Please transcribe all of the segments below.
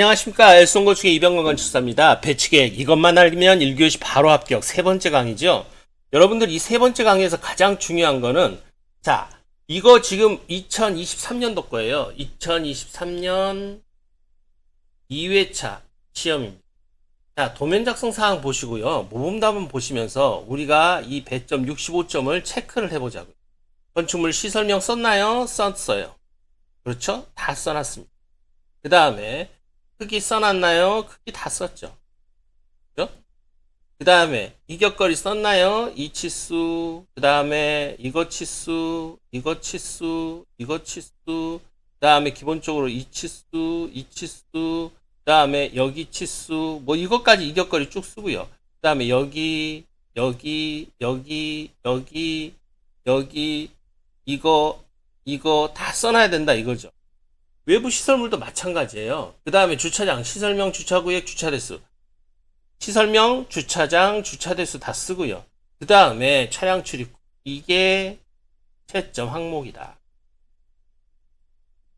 안녕하십니까. 엘송고축의 이병건 건축사입니다. 배치계획 이것만 알면 1교시 바로 합격 세 번째 강의죠. 여러분들 이 세 번째 강의에서 가장 중요한 거는 자 이거 지금 2023년도 거예요. 2023년 2회차 시험입니다. 자 도면 작성 사항 보시고요. 모범답은 보시면서 우리가 이 배점 65점을 체크를 해보자고요. 건축물 시설명 썼나요? 썼어요. 그렇죠? 다 써놨습니다. 그 다음에 크기 써놨나요? 크기 다 썼죠. 그죠? 그 다음에 이격거리 썼나요? 이 치수, 그 다음에 이거 치수, 이거 치수, 이거 치수, 그 다음에 기본적으로 이 치수, 이 치수, 그 다음에 여기 치수, 뭐 이것까지 이격거리 쭉 쓰고요. 그 다음에 여기, 여기, 여기, 여기, 여기, 이거, 이거 다 써놔야 된다 이거죠. 외부 시설물도 마찬가지예요. 그 다음에 주차장, 시설명, 주차구역, 주차대수. 시설명, 주차장, 주차대수 다 쓰고요. 그 다음에 차량 출입. 이게 채점 항목이다.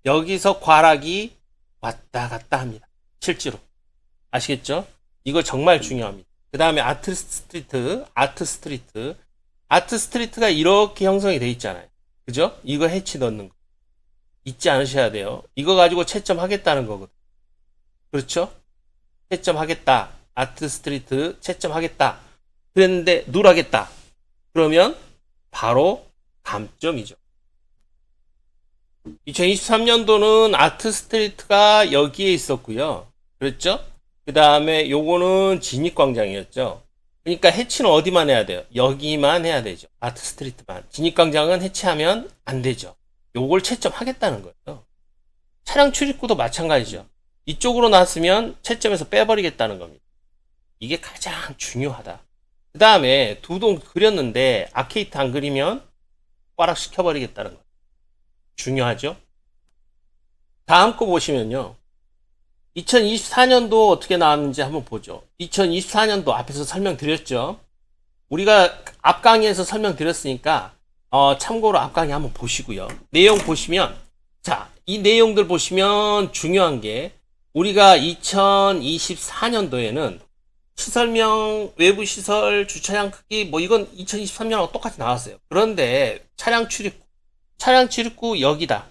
여기서 과락이 왔다 갔다 합니다. 실제로. 아시겠죠? 이거 정말 중요합니다. 그 다음에 아트 스트리트, 아트 스트리트. 아트 스트리트가 이렇게 형성이 돼 있잖아요. 그죠? 이거 해치 넣는 거. 잊지 않으셔야 돼요. 이거 가지고 채점 하겠다는 거거든. 그렇죠? 채점 하겠다. 아트 스트리트 채점 하겠다. 그랬는데 누르겠다. 그러면 바로 감점이죠. 2023년도는 아트 스트리트가 여기에 있었고요. 그렇죠? 그 다음에 요거는 진입광장이었죠. 그러니까 해치는 어디만 해야 돼요? 여기만 해야 되죠. 아트 스트리트만. 진입광장은 해치하면 안 되죠. 요걸 채점하겠다는 거예요. 차량 출입구도 마찬가지죠. 이쪽으로 나왔으면 채점에서 빼버리겠다는 겁니다. 이게 가장 중요하다. 그 다음에 두 동 그렸는데 아케이트 안 그리면 꽈락 시켜버리겠다는 거예요. 중요하죠? 다음 거 보시면요. 2024년도 어떻게 나왔는지 한번 보죠. 2024년도 앞에서 설명드렸죠. 우리가 앞 강의에서 설명드렸으니까 어, 참고로 앞 강의 한번 보시고요. 내용 보시면 자, 이 내용들 보시면 중요한 게 우리가 2024년도에는 시설명, 외부 시설, 주차장 크기 뭐 이건 2023년하고 똑같이 나왔어요. 그런데 차량 출입구, 차량 출입구 여기다.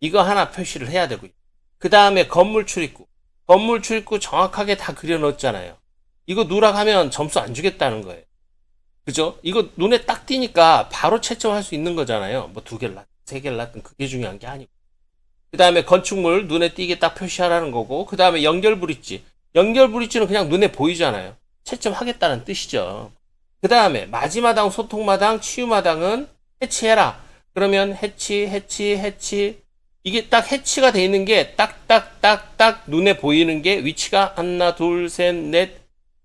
이거 하나 표시를 해야 되고요. 그 다음에 건물 출입구, 건물 출입구 정확하게 다 그려 넣었잖아요. 이거 누락하면 점수 안 주겠다는 거예요. 그죠? 이거 눈에 딱 띄니까 바로 채점할 수 있는 거잖아요. 뭐 두 개를 놨든 세 개를 놨든 그게 중요한 게 아니고. 그 다음에 건축물 눈에 띄게 딱 표시하라는 거고, 그 다음에 연결 브릿지. 연결 브릿지는 그냥 눈에 보이잖아요. 채점하겠다는 뜻이죠. 그 다음에 마지마당, 소통마당, 치유마당은 해치해라. 그러면 해치, 해치, 해치. 이게 딱 해치가 돼 있는 게 딱, 딱, 딱, 딱 눈에 보이는 게 위치가 하나, 둘, 셋, 넷.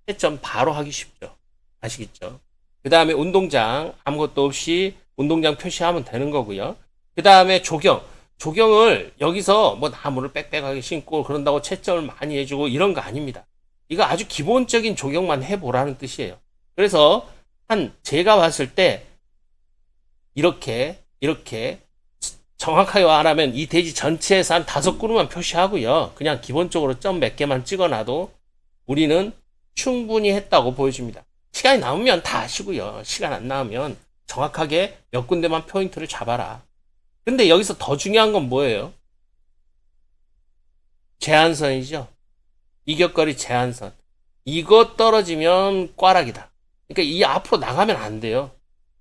채점 바로 하기 쉽죠. 아시겠죠? 그 다음에 운동장 아무것도 없이 운동장 표시하면 되는 거고요. 그 다음에 조경. 조경을 여기서 뭐 나무를 빽빽하게 심고 그런다고 채점을 많이 해주고 이런 거 아닙니다. 이거 아주 기본적인 조경만 해보라는 뜻이에요. 그래서 한 제가 봤을 때 이렇게 이렇게 정확하게 말하면 이 대지 전체에서 한 다섯 그루만 표시하고요. 그냥 기본적으로 점 몇 개만 찍어놔도 우리는 충분히 했다고 보여집니다. 시간이 남으면 다 아시고요. 시간 안 남으면 정확하게 몇 군데만 포인트를 잡아라. 근데 여기서 더 중요한 건 뭐예요? 제한선이죠. 이격거리 제한선. 이거 떨어지면 꽈락이다. 그러니까 이 앞으로 나가면 안 돼요.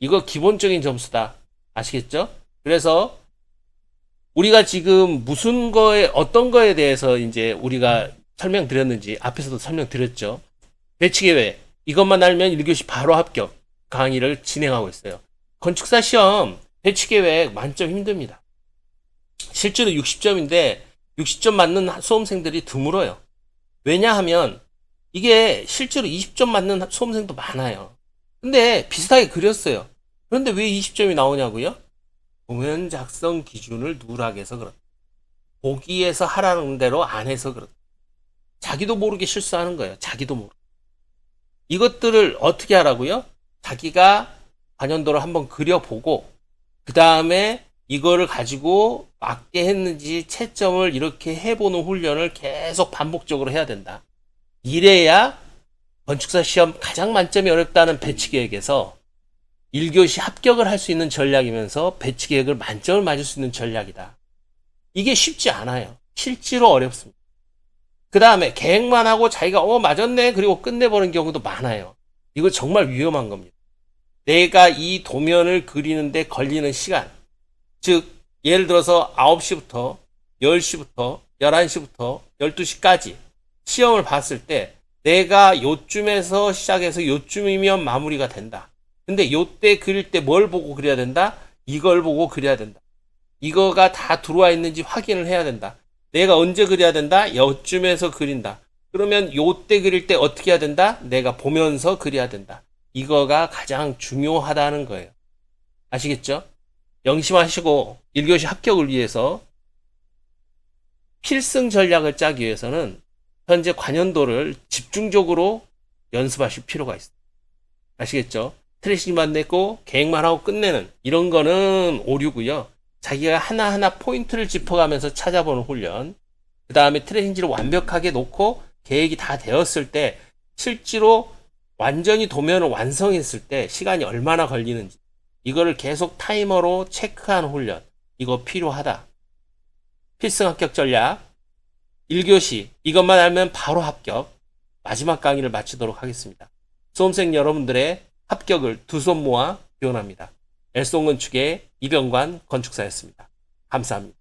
이거 기본적인 점수다. 아시겠죠? 그래서 우리가 지금 무슨 거에 어떤 거에 대해서 이제 우리가 설명드렸는지 앞에서도 설명드렸죠. 배치 계획 이것만 알면 1교시 바로 합격 강의를 진행하고 있어요. 건축사 시험 배치 계획 만점 힘듭니다. 실제로 60점인데 60점 맞는 수험생들이 드물어요. 왜냐하면 이게 실제로 20점 맞는 수험생도 많아요. 근데 비슷하게 그렸어요. 그런데 왜 20점이 나오냐고요? 공연 작성 기준을 누락해서 그렇다. 보기에서 하라는 대로 안 해서 그렇다. 자기도 모르게 실수하는 거예요. 자기도 모르게. 이것들을 어떻게 하라고요? 자기가 관연도를 한번 그려보고 그 다음에 이거를 가지고 맞게 했는지 채점을 이렇게 해보는 훈련을 계속 반복적으로 해야 된다. 이래야 건축사 시험 가장 만점이 어렵다는 배치 계획에서 1교시 합격을 할 수 있는 전략이면서 배치 계획을 만점을 맞을 수 있는 전략이다. 이게 쉽지 않아요. 실제로 어렵습니다. 그 다음에 계획만 하고 자기가 어 맞았네 그리고 끝내버리는 경우도 많아요. 이거 정말 위험한 겁니다. 내가 이 도면을 그리는데 걸리는 시간, 즉 예를 들어서 9시부터 10시부터 11시부터 12시까지 시험을 봤을 때 내가 요쯤에서 시작해서 요쯤이면 마무리가 된다. 근데 요때 그릴 때 뭘 보고 그려야 된다? 이걸 보고 그려야 된다. 이거가 다 들어와 있는지 확인을 해야 된다. 내가 언제 그려야 된다? 요쯤에서 그린다. 그러면 요때 그릴 때 어떻게 해야 된다? 내가 보면서 그려야 된다. 이거가 가장 중요하다는 거예요. 아시겠죠? 영심하시고 1교시 합격을 위해서 필승 전략을 짜기 위해서는 현재 관연도를 집중적으로 연습하실 필요가 있습니다. 아시겠죠? 트레이싱만 내고 계획만 하고 끝내는 이런 거는 오류고요. 자기가 하나하나 포인트를 짚어가면서 찾아보는 훈련. 그 다음에 트레이싱지를 완벽하게 놓고 계획이 다 되었을 때 실제로 완전히 도면을 완성했을 때 시간이 얼마나 걸리는지 이거를 계속 타이머로 체크하는 훈련. 이거 필요하다. 필승 합격 전략 1교시 이것만 알면 바로 합격. 마지막 강의를 마치도록 하겠습니다. 수험생 여러분들의 합격을 두 손 모아 기원합니다. 엘송 건축의 이병관 건축사였습니다. 감사합니다.